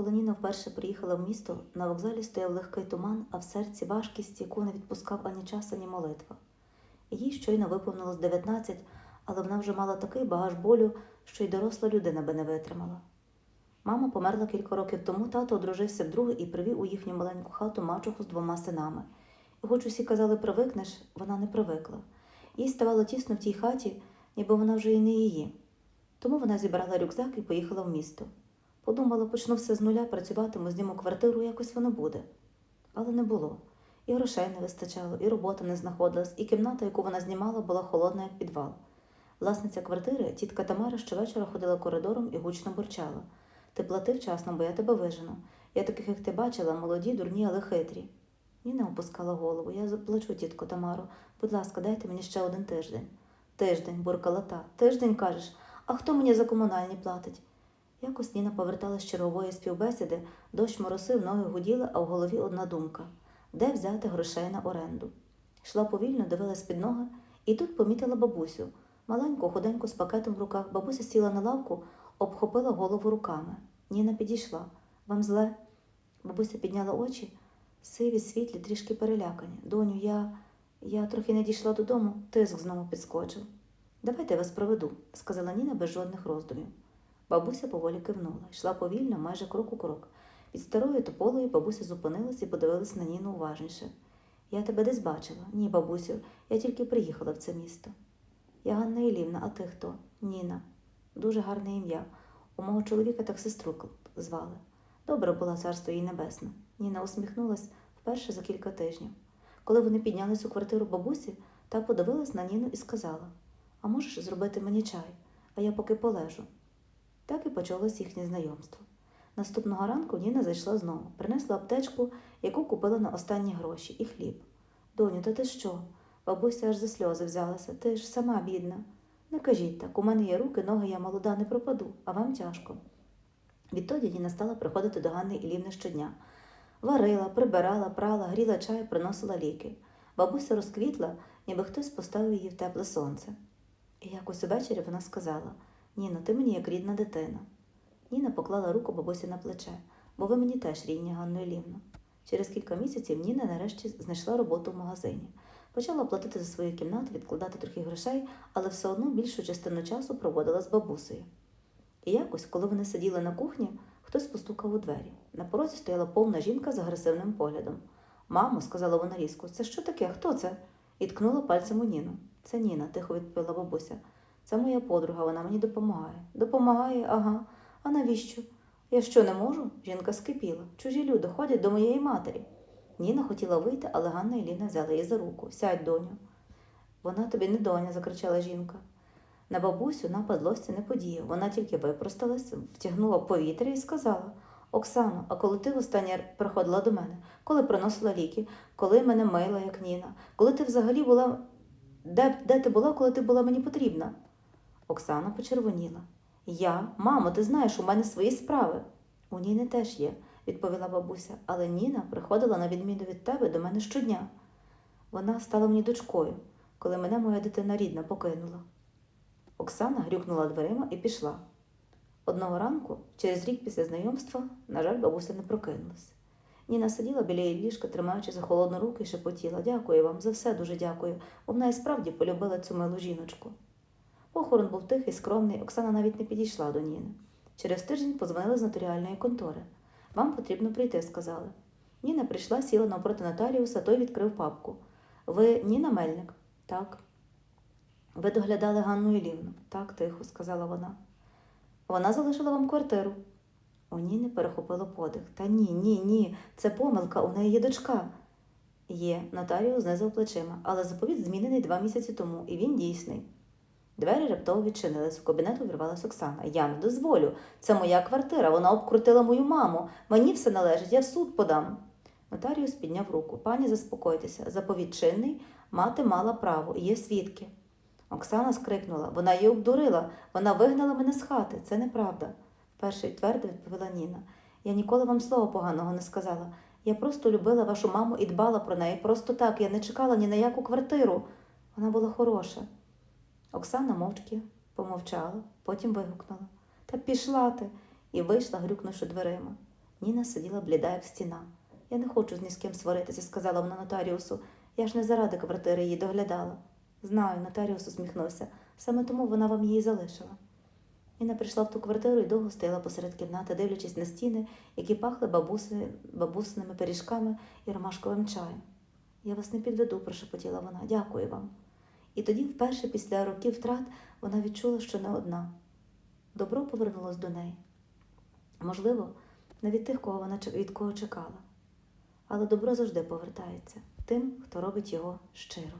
Коли Ніна вперше приїхала в місто, на вокзалі стояв легкий туман, а в серці важкість, яку не відпускав ані час, ані молитва. Їй щойно виповнилось 19, але вона вже мала такий багаж болю, що й доросла людина би не витримала. Мама померла кілька років тому, тато одружився вдруге і привів у їхню маленьку хату мачуху з двома синами. І хоч усі казали, привикнеш, вона не привикла. Їй ставало тісно в тій хаті, ніби вона вже і не її. Тому вона зібрала рюкзак і поїхала в місто. Подумала, почну все з нуля, працюватиму, зніму квартиру, якось воно буде. Але не було. І грошей не вистачало, і робота не знаходилась, і кімната, яку вона знімала, була холодна, як підвал. Власниця квартири, тітка Тамара, щовечора ходила коридором і гучно бурчала. Ти плати вчасно, бо я тебе вижену. Я таких, як ти бачила, молоді, дурні, але хитрі. Ніна опускала голову. Я заплачу, тітко Тамаро. Будь ласка, дайте мені ще один тиждень. Тиждень, буркала та. Тиждень кажеш, а хто мені за комунальні платить? Якось Ніна поверталась з чергової співбесіди, дощ моросив, ноги гуділи, а в голові одна думка де взяти грошей на оренду. Йшла повільно, дивилась під ноги, і тут помітила бабусю. Маленьку, худеньку з пакетом в руках, бабуся сіла на лавку, обхопила голову руками. Ніна підійшла. Вам зле? Бабуся підняла очі, сиві, світлі, трішки перелякані. Доню, я. я трохи не дійшла додому, тиск знову підскочив. Давайте я вас проведу, сказала Ніна без жодних роздумів. Бабуся поволі кивнула, йшла повільно, майже крок у крок. Під старою тополею бабуся зупинилась і подивилась на Ніну уважніше. Я тебе десь бачила. Ні, бабусю, я тільки приїхала в це місто. Я Ганна Ілівна, а ти хто? Ніна. Дуже гарне ім'я. У мого чоловіка так сестру звали. Добре була царство їй небесне. Ніна усміхнулась вперше за кілька тижнів. Коли вони піднялись у квартиру бабусі, та подивилась на Ніну і сказала: А можеш зробити мені чай, а я поки полежу. Так і почалось їхнє знайомство. Наступного ранку Ніна зайшла знову, принесла аптечку, яку купила на останні гроші, і хліб. Доню, та ти що? Бабуся аж за сльози взялася. Ти ж сама бідна. Не кажіть так, у мене є руки, ноги, я молода, не пропаду, а вам тяжко. Відтоді Ніна стала приходити до Ганни Ілівни щодня. Варила, прибирала, прала, гріла чай, приносила ліки. Бабуся розквітла, ніби хтось поставив її в тепле сонце. І якось увечері вона сказала: Ніно, ти мені як рідна дитина. Ніна поклала руку бабусі на плече, бо ви мені теж рідні, Ганно Ілівно. Через кілька місяців Ніна нарешті знайшла роботу в магазині. Почала платити за свою кімнату, відкладати трохи грошей, але все одно більшу частину часу проводила з бабусею. І якось, коли вони сиділи на кухні, хтось постукав у двері. На порозі стояла повна жінка з агресивним поглядом. Мамо, сказала вона різко, це що таке? Хто це? І ткнула пальцем у Ніну. Це Ніна, тихо відповіла бабуся. Це моя подруга, вона мені допомагає. Допомагає, ага. А навіщо? Я що не можу? Жінка скипіла. Чужі люди ходять до моєї матері. Ніна хотіла вийти, але Ганна Іліна взяла її за руку. Сядь, доню. Вона тобі не доня, закричала жінка. На бабусю напад злості не подіяв. Вона тільки випросталась, втягнула повітря і сказала: Оксано, а коли ти востаннє приходила до мене, коли приносила ліки, коли мене мила, як Ніна, коли ти взагалі була. Де, де ти була, коли ти була мені потрібна? Оксана почервоніла. Я, мамо, ти знаєш, у мене свої справи. У Ніни теж є, відповіла бабуся, але Ніна приходила на відміну від тебе до мене щодня. Вона стала мені дочкою, коли мене моя дитина рідна покинула. Оксана грюкнула дверима і пішла. Одного ранку, через рік після знайомства, на жаль, бабуся не прокинулась. Ніна сиділа біля її ліжка, тримаючи за холодну руку і шепотіла Дякую вам, за все дуже дякую. Вона і справді полюбила цю милу жіночку. Похорон був тихий, скромний, Оксана навіть не підійшла до Ніни. Через тиждень позвонили з нотаріальної контори. Вам потрібно прийти, сказали. Ніна прийшла, сіла навпроти нотаріуса, той відкрив папку. Ви Ніна Мельник? Так. Ви доглядали Ганну Ілівну? Так, тихо, сказала вона. Вона залишила вам квартиру. У Ніни перехопило подих. Та ні, ні, ні, це помилка, у неї є дочка. Є, нотаріус знизив плечима, але заповіт змінений два місяці тому, і він дійсний. Двері раптово відчинились, в кабінет увірвалась Оксана. Я не дозволю. Це моя квартира, вона обкрутила мою маму. Мені все належить, я в суд подам. Нотаріус підняв руку. Пані, заспокойтеся. Заповіт чинний, мати мала право, є свідки. Оксана скрикнула. Вона її обдурила, вона вигнала мене з хати. Це неправда. Вперше твердо відповіла Ніна. Я ніколи вам слова поганого не сказала. Я просто любила вашу маму і дбала про неї. Просто так, я не чекала ні на яку квартиру. Вона була хороша. Оксана мовчки помовчала, потім вигукнула Та пішла ти і вийшла, грюкнувши дверима. Ніна сиділа бліда, як стіна. Я не хочу з ні з ким сваритися, сказала вона нотаріусу. Я ж не заради квартири її доглядала. Знаю, нотаріус усміхнувся. Саме тому вона вам її залишила. Ніна прийшла в ту квартиру і довго стояла посеред кімнати, дивлячись на стіни, які пахли бабуси, бабусиними пиріжками і ромашковим чаєм. Я вас не підведу, прошепотіла вона. Дякую вам. І тоді, вперше після років втрат, вона відчула, що не одна. Добро повернулось до неї. Можливо, не від тих, кого вона від кого чекала. Але добро завжди повертається тим, хто робить його щиро.